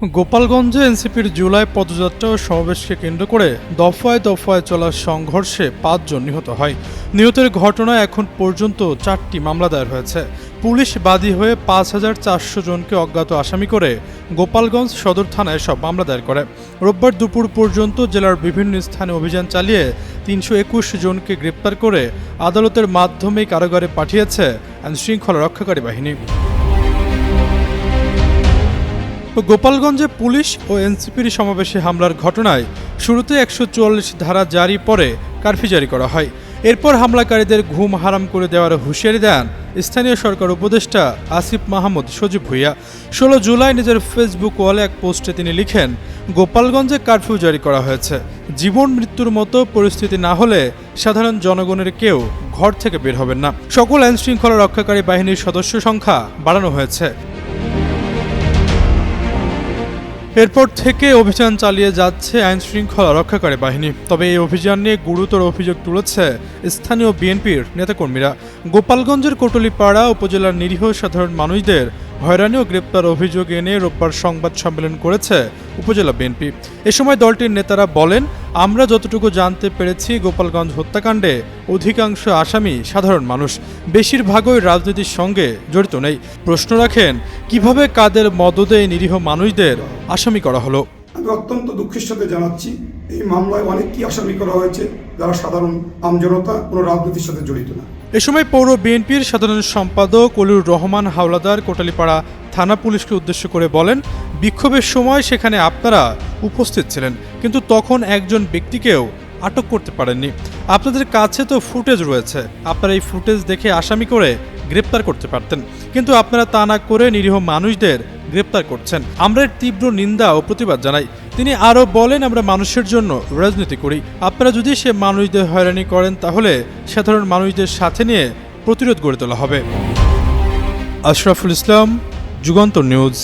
গোপালগঞ্জে এনসিপির জুলাই পদযাত্রা ও সমাবেশকে কেন্দ্র করে দফায় দফায় চলা সংঘর্ষে পাঁচজন নিহত হয়। নিহতের ঘটনায় এখন পর্যন্ত চারটি মামলা দায়ের হয়েছে। পুলিশ বাদী হয়ে পাঁচ হাজার চারশো জনকে অজ্ঞাত আসামি করে গোপালগঞ্জ সদর থানায় সব মামলা দায়ের করে। রোববার দুপুর পর্যন্ত জেলার বিভিন্ন স্থানে অভিযান চালিয়ে তিনশো একুশ জনকে গ্রেপ্তার করে আদালতের মাধ্যমে কারাগারে পাঠিয়েছে আইনশৃঙ্খলা রক্ষাকারী বাহিনী। গোপালগঞ্জে পুলিশ ও এনসিপির সমাবেশে হামলার ঘটনায় শুরুতে একশো চুয়াল্লিশ ধারা জারি পরে কারফিউ জারি করা হয়। এরপর হামলাকারীদের ঘুম হারাম করে দেওয়ার হুঁশিয়ারি দেন স্থানীয় সরকার উপদেষ্টা আসিফ মাহমুদ সজীব ভুইয়া। ষোলো জুলাই নিজের ফেসবুক ওয়ালে এক পোস্টে তিনি লিখেন, গোপালগঞ্জে কারফিউ জারি করা হয়েছে। জীবন, মৃত্যুর মতো পরিস্থিতি না হলে সাধারণ জনগণের কেউ ঘর থেকে বের হবেন না। সকল আইনশৃঙ্খলা রক্ষাকারী বাহিনীর সদস্য সংখ্যা বাড়ানো হয়েছে। এরপর থেকে অভিযান চালিয়ে যাচ্ছে আইন শৃঙ্খলা রক্ষাকারী বাহিনী। তবে এই অভিযান নিয়ে গুরুতর অভিযোগ তুলেছে স্থানীয় বিএনপির নেতাকর্মীরা। গোপালগঞ্জের কোটলিপাড়া উপজেলার নিরীহ সাধারণ মানুষদের হয়রানি ও গ্রেপ্তার অভিযোগ এনে রোববার সংবাদ সম্মেলন করেছে উপজেলা বিএনপি। এ সময় দলটির নেতারা বলেন আমরা যতটুকু জানতে পেরেছি, গোপালগঞ্জ হত্যাকাণ্ডে অধিকাংশ আসামি সাধারণ মানুষ। বেশিরভাগই রাজনীতির সঙ্গে জড়িত নেই। প্রশ্ন রাখেন, কীভাবে কাদের মদদে নিরীহ মানুষদের আসামি করা হলো? আমি অত্যন্ত দুঃখের সাথে জানাচ্ছি, এই মামলায় অনেককেই আসামি করা হয়েছে। যারা সাধারণ আমজনতা কোনো রাজনীতির সাথে জড়িত না। এ সময় পৌর বিএনপির সাধারণ সম্পাদক অলিউর রহমান হাওলাদার কোটালীপাড়া থানা পুলিশকে উদ্দেশ্য করে বলেন, বিক্ষোভের সময় সেখানে আপনারা উপস্থিত ছিলেন, কিন্তু তখন একজন ব্যক্তিকেও আটক করতে পারেননি। আপনাদের কাছে তো ফুটেজ রয়েছে। আপনারা এই ফুটেজ দেখে আসামি করে গ্রেপ্তার করতে পারতেন। কিন্তু আপনারা তা না করে নিরীহ মানুষদের গ্রেপ্তার করছেন। আমরা এর তীব্র নিন্দা ও প্রতিবাদ জানাই। তিনি আরও বলেন, আমরা মানুষের জন্য রাজনীতি করি। আপনারা যদি সে মানুষদের হয়রানি করেন, তাহলে সাধারণ মানুষদের সাথে নিয়ে প্রতিরোধ গড়ে তোলা হবে। আশরাফুল ইসলাম, যুগান্তর নিউজ।